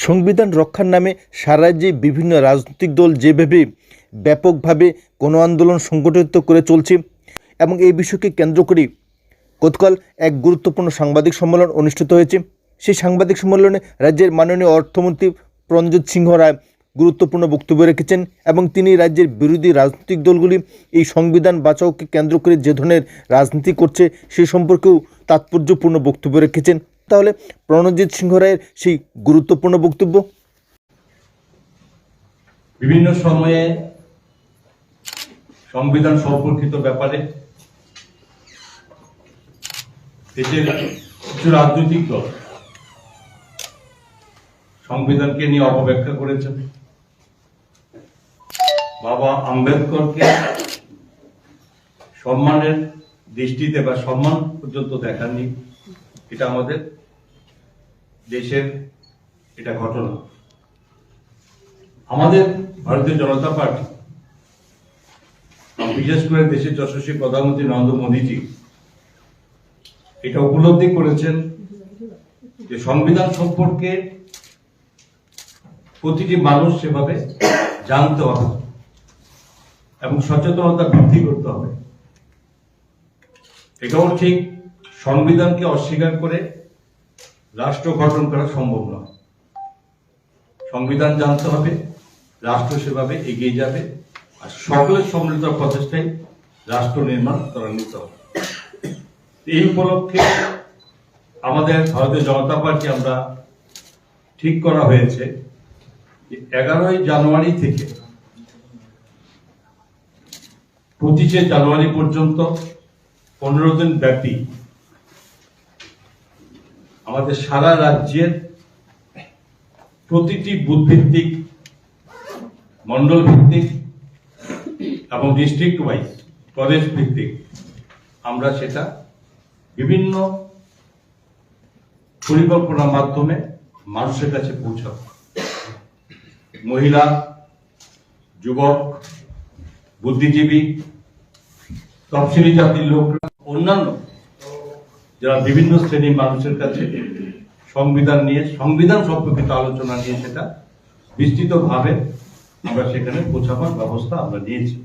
সংবিধান রক্ষার নামে সারা রাজ্যে বিভিন্ন রাজনৈতিক দল যেভাবে ব্যাপকভাবে গণ আন্দোলন সংগঠিত করে চলছে এবং এই বিষয়কে কেন্দ্র করে গতকাল এক গুরুত্বপূর্ণ সাংবাদিক সম্মেলন অনুষ্ঠিত হয়েছে। সেই সাংবাদিক সম্মেলনে রাজ্যের মাননীয় অর্থমন্ত্রী প্রণজিৎ সিংহ রায় গুরুত্বপূর্ণ বক্তব্য রেখেছেন এবং তিনি রাজ্যের বিরোধী রাজনৈতিক দলগুলি এই সংবিধান বাঁচাওকে কেন্দ্র করে যে ধরনের রাজনীতি করছে সে সম্পর্কেও তাৎপর্যপূর্ণ বক্তব্য রেখেছেন। তাহলে প্রণজিৎ সিংহ রায়ের সেই গুরুত্বপূর্ণ বক্তব্য? বিভিন্ন সময়ে সংবিধান সম্পর্কিত ব্যাপারে দেশের কিছু রাজনৈতিক দল সংবিধানকে নিয়ে অপব্যাখ্যা করেছেন। বাবা আম্বেদকরকে সম্মানের দৃষ্টিতে বা সম্মান পর্যন্ত দেখাননি। এটা আমাদের দেশের এটা ঘটনা। আমাদের ভারতীয় জনতা পার্টি বিশেষ করে দেশের যশস্বী প্রধানমন্ত্রী নরেন্দ্র মোদীজি, এটা উপলব্ধি করেছেন যে সংবিধান সম্পর্কে প্রতিটি মানুষ সেভাবে জানতে হবে এবং সচেতনতা বৃদ্ধি করতে হবে। এটাও ঠিক, সংবিধানকে অস্বীকার করে রাষ্ট্র গঠন করা সম্ভব নয়। সংবিধান জানতে হবে, রাষ্ট্র সেভাবে এগিয়ে যাবে, আর সকলের সম্মিলিত প্রচেষ্টায় রাষ্ট্র নির্মাণ ত্বরান্বিত হবে। এই উপলক্ষে আমাদের ভারতীয় জনতা পার্টি আমরা ঠিক করা হয়েছে এগারোই জানুয়ারি থেকে পঁচিশে জানুয়ারি পর্যন্ত পনেরো দিন ব্যাপী আমাদের সারা রাজ্যের প্রতিটি বুথ ভিত্তিক মন্ডল ভিত্তিক এবং ডিস্ট্রিক্ট ওয়াইজ কলেজ ভিত্তিক আমরা সেটা বিভিন্ন পরিকল্পনার মাধ্যমে মানুষের কাছে পৌঁছাব। মহিলা, যুবক, বুদ্ধিজীবী, তফসিলি জাতির লোকরা, অন্যান্য যারা বিভিন্ন শ্রেণির মানুষের কাছে সংবিধান নিয়ে, সংবিধান সম্পর্কিত আলোচনা নিয়ে সেটা বিস্তৃতভাবে আমরা সেখানে পৌঁছাবার ব্যবস্থা আমরা নিয়েছি।